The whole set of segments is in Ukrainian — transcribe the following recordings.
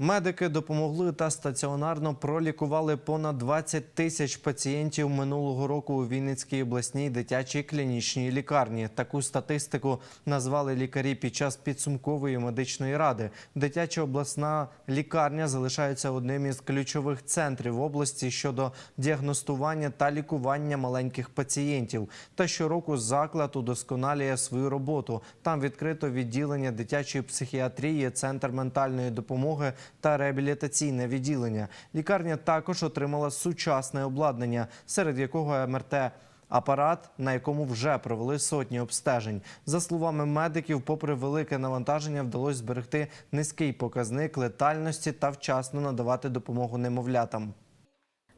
Медики допомогли та стаціонарно пролікували понад 20 тисяч пацієнтів минулого року у Вінницькій обласній дитячій клінічній лікарні. Таку статистику назвали лікарі під час підсумкової медичної ради. Дитяча обласна лікарня залишається одним із ключових центрів області щодо діагностування та лікування маленьких пацієнтів. Та щороку заклад удосконалює свою роботу. Там відкрито відділення дитячої психіатрії, центр ментальної допомоги та реабілітаційне відділення. Лікарня також отримала сучасне обладнання, серед якого МРТ. Апарат, на якому вже провели сотні обстежень. За словами медиків, попри велике навантаження, вдалося зберегти низький показник летальності та вчасно надавати допомогу немовлятам.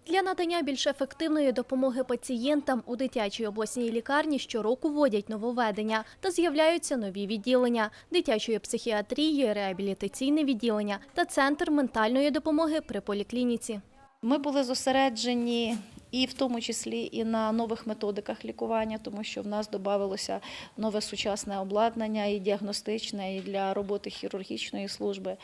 Для надання більш ефективної допомоги пацієнтам у дитячій обласній лікарні щороку вводять нововведення та з'являються нові відділення дитячої психіатрії, реабілітаційне відділення та центр ментальної допомоги при поліклініці. Ми були зосереджені і в тому числі і на нових методиках лікування, тому що в нас додавалося нове сучасне обладнання і діагностичне, і для роботи хірургічної служби.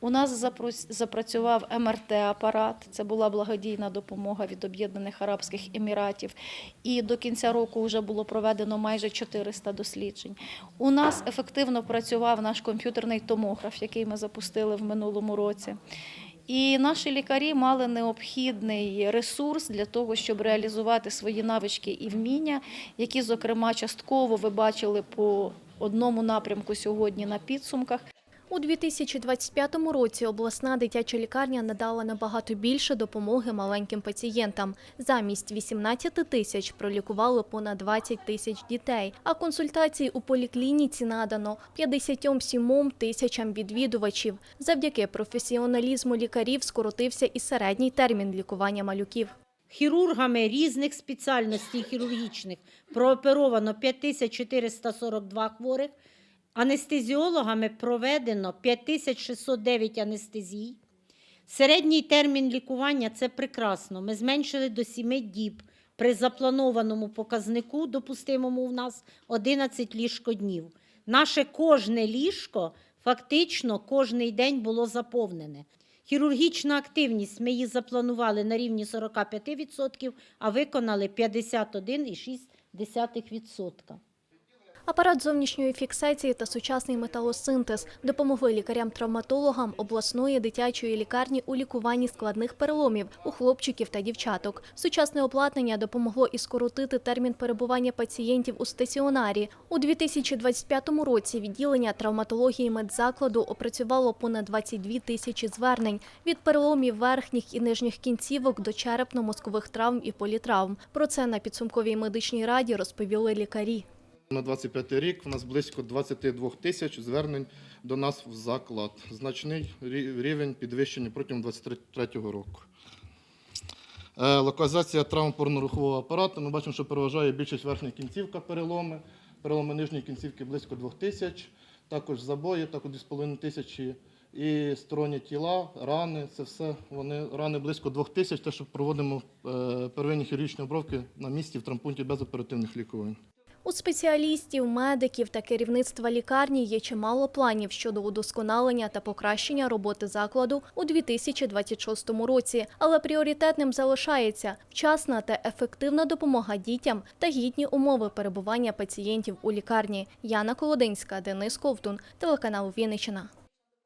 У нас запрацював МРТ-апарат. Це була благодійна допомога від Об'єднаних Арабських Еміратів. І до кінця року вже було проведено майже 400 досліджень. У нас ефективно працював наш комп'ютерний томограф, який ми запустили в минулому році. І наші лікарі мали необхідний ресурс для того, щоб реалізувати свої навички і вміння, які, зокрема, частково ви бачили по одному напрямку сьогодні на підсумках. У 2025 році обласна дитяча лікарня надала набагато більше допомоги маленьким пацієнтам. Замість 18 тисяч пролікували понад 20 тисяч дітей, а консультацій у поліклініці надано 57 тисячам відвідувачів. Завдяки професіоналізму лікарів скоротився і середній термін лікування малюків. Хірургами різних спеціальностей хірургічних прооперовано 5442 хворих, анестезіологами проведено 5609 анестезій. Середній термін лікування це прекрасно. Ми зменшили до 7 діб. При запланованому показнику, допустимому в нас 11 ліжкоднів. Наше кожне ліжко фактично кожний день було заповнене. Хірургічна активність ми її запланували на рівні 45%, а виконали 51,6%. Апарат зовнішньої фіксації та сучасний металосинтез допомогли лікарям-травматологам обласної дитячої лікарні у лікуванні складних переломів у хлопчиків та дівчаток. Сучасне обладнання допомогло і скоротити термін перебування пацієнтів у стаціонарі. У 2025 році відділення травматології медзакладу опрацювало понад 22 тисячі звернень від переломів верхніх і нижніх кінцівок до черепно-мозкових травм і політравм. Про це на підсумковій медичній раді розповіли лікарі. На 25 рік у нас близько 22 тисяч звернень до нас в заклад. Значний рівень підвищення протягом 2023 року. Е, Локалізація травм опорно-рухового апарату. Ми бачимо, що переважає більшість верхня кінцівка переломи. Переломи нижньої кінцівки близько 2 тисяч. Також забої, також 2,5 тисячі. І сторонні тіла, рани, це все вони рани близько 2 тисяч. Те, що проводимо е, первинні хірургічні обробки на місці в травмпункті без оперативних лікувань. У спеціалістів, медиків та керівництва лікарні є чимало планів щодо удосконалення та покращення роботи закладу у 2026 році. Але пріоритетним залишається вчасна та ефективна допомога дітям та гідні умови перебування пацієнтів у лікарні. Яна Колодинська, Денис Ковтун, телеканал Вінниччина.